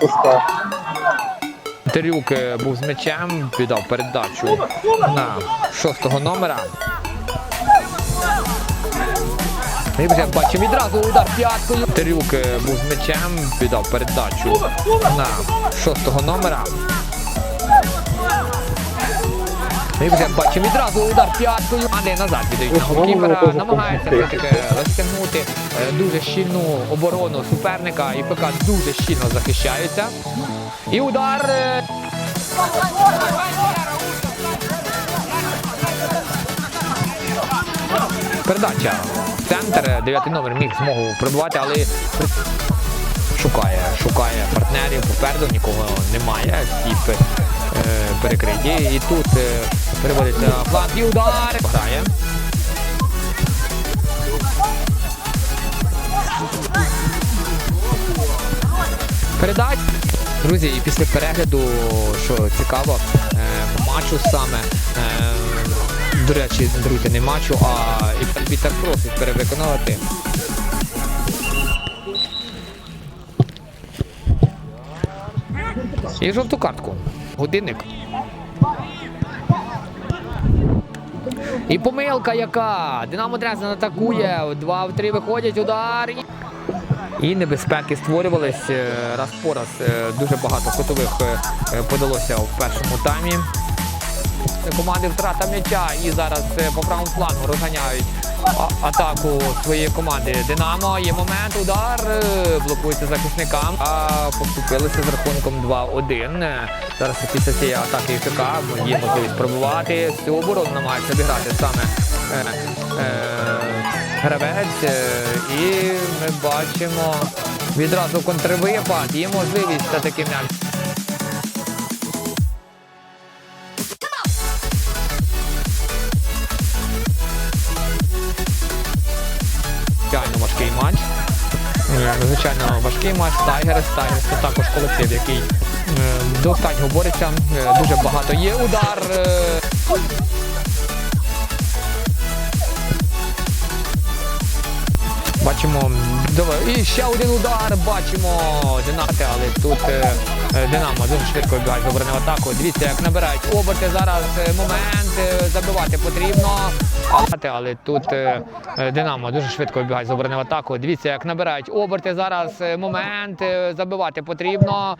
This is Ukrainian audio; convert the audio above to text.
Суска. Терюк е, був з м'ячем, віддав передачу на шостого номера. І вже бачимо відразу удар п'яткою. Терюк е, був з м'ячем, віддав передачу на шостого номера. І вже бачимо відразу удар п'яткою. А не назад віддають кіпера. Намагається все-таки розтягнути е, дуже щільну оборону суперника. І ПК дуже щільно захищається. І удар. е, Передача. Центр, дев'ятий номер міг змогу прибувати, але шукає, шукає партнерів попереду, нікого немає. Всі е, перекриті. І тут переводиться фланг удар. Грає. Передач. Друзі, і після перегляду, що цікаво, е, матчу саме. е, до речі, друзі, не матчу, а і арбітер просить перевиконувати. І жовту картку. Годинник. І помилка яка. Динамо Дрезден атакує. Два в три виходять, удар. І- небезпеки створювались е, раз по раз. Е, Дуже багато кутових е, подалося в першому таймі. Команди втрата м'яча і зараз по правому флангу розганяють атаку своєї команди. Динамо є момент, удар е, блокується захисникам. А поступилися з рахунком 2-1. Е, Зараз після цієї атаки ФК є можливість пробувати. Цю оборону намагається обіграти саме е, е, гравець. І ми бачимо відразу контрвипад. Є можливість все-таки м'яч. Важкий матч. Е, Звичайно, важкий матч. Тайгерс. Тайгерс це також колектив, який е, до останнього бореться. Е, Дуже багато є удар. Бачимо, і ще один удар. Бачимо Динати, але тут Динамо дуже швидко бігають в атаку. Дивіться, як набирають оберти зараз е, момент, е, забивати потрібно. Але, тут е, е, Динамо дуже швидко бігають з оборони атаку. Дивіться, як набирають оберти зараз е, момент, е, забивати потрібно.